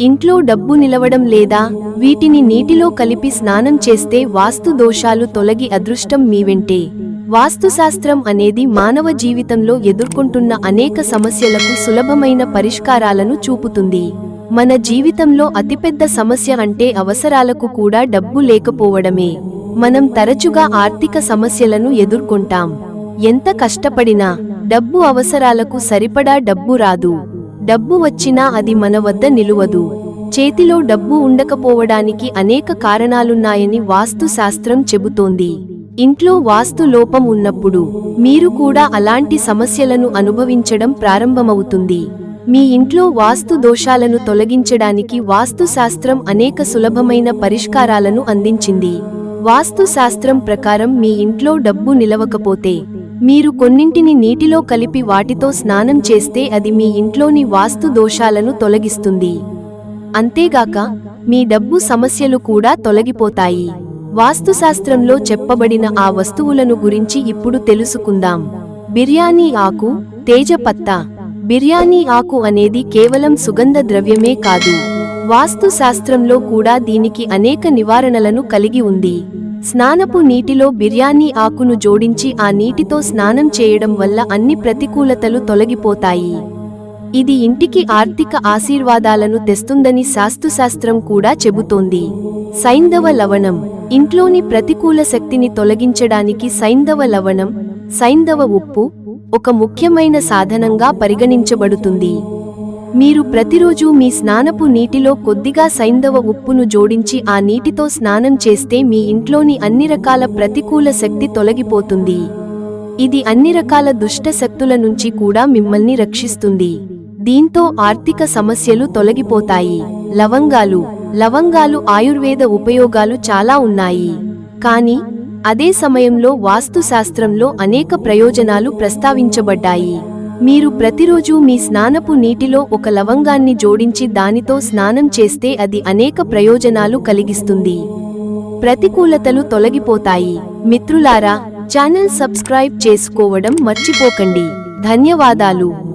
ఇంట్లో డబ్బు నిలవడం లేదా వీటిని నీటిలో కలిపి స్నానం చేస్తే వాస్తు దోషాలు తొలగి అదృష్టం మీ వెంటే. వాస్తుశాస్త్రం అనేది మానవ జీవితంలో ఎదుర్కొంటున్న అనేక సమస్యలకు సులభమైన పరిష్కారాలను చూపుతుంది. మన జీవితంలో అతిపెద్ద సమస్య అంటే అవసరాలకు కూడా డబ్బు లేకపోవడమే. మనం తరచుగా ఆర్థిక సమస్యలను ఎదుర్కొంటాం. ఎంత కష్టపడినా డబ్బు అవసరాలకు సరిపడా డబ్బు రాదు. డబ్బు వచ్చినా అది మన వద్ద నిలువదు. చేతిలో డబ్బు ఉండకపోవడానికి అనేక కారణాలున్నాయని వాస్తు శాస్త్రం చెబుతోంది. ఇంట్లో వాస్తు లోపం ఉన్నప్పుడు మీరు కూడా అలాంటి సమస్యలను అనుభవించడం ప్రారంభమవుతుంది. మీ ఇంట్లో వాస్తు దోషాలను తొలగించడానికి వాస్తు శాస్త్రం అనేక సులభమైన పరిష్కారాలను అందించింది. వాస్తు శాస్త్రం ప్రకారం మీ ఇంట్లో డబ్బు నిలవకపోతే మీరు కొన్నింటిని నీటిలో కలిపి వాటితో స్నానం చేస్తే అది మీ ఇంట్లోని వాస్తు దోషాలను తొలగిస్తుంది. అంతేగాక మీ డబ్బు సమస్యలు కూడా తొలగిపోతాయి. వాస్తుశాస్త్రంలో చెప్పబడిన ఆ వస్తువులను గురించి ఇప్పుడు తెలుసుకుందాం. బిర్యానీ ఆకు తేజపత్త బిర్యానీ ఆకు అనేది కేవలం సుగంధ ద్రవ్యమే కాదు. వాస్తుశాస్త్రంలో కూడా దీనికి అనేక నివారణలను కలిగి ఉంది. స్నానపు నీటిలో బిర్యానీ ఆకును జోడించి ఆ నీటితో స్నానం చేయడం వల్ల అన్ని ప్రతికూలతలు తొలగిపోతాయి. ఇది ఇంటికి ఆర్థిక ఆశీర్వాదాలను తెస్తుందని శాస్తుశాస్త్రం కూడా చెబుతోంది. సైంధవ లవణం ఇంట్లోని ప్రతికూల శక్తిని తొలగించడానికి సైంధవ లవణం సైంధవ ఉప్పు ఒక ముఖ్యమైన సాధనంగా పరిగణించబడుతుంది. మీరు ప్రతిరోజు మీ స్నానపు నీటిలో కొద్దిగా సైంధవ ఉప్పును జోడించి ఆ నీటితో స్నానం చేస్తే మీ ఇంట్లోని అన్ని రకాల ప్రతికూల శక్తి తొలగిపోతుంది. ఇది అన్ని రకాల దుష్ట శక్తుల నుంచి కూడా మిమ్మల్ని రక్షిస్తుంది. దీంతో ఆర్థిక సమస్యలు తొలగిపోతాయి. లవంగాలు. లవంగాలు ఆయుర్వేద ఉపయోగాలు చాలా ఉన్నాయి. కానీ అదే సమయంలో వాస్తుశాస్త్రంలో అనేక ప్రయోజనాలు ప్రస్తావించబడ్డాయి. మీరు ప్రతిరోజు మీ స్నానపు నీటిలో ఒక లవంగాన్ని జోడించి దానితో స్నానం చేస్తే అది అనేక ప్రయోజనాలు కలిగిస్తుంది. ప్రతికూలతలు తొలగిపోతాయి. మిత్రులారా ఛానల్ సబ్స్క్రైబ్ చేసుకోవడం మర్చిపోకండి. ధన్యవాదాలు.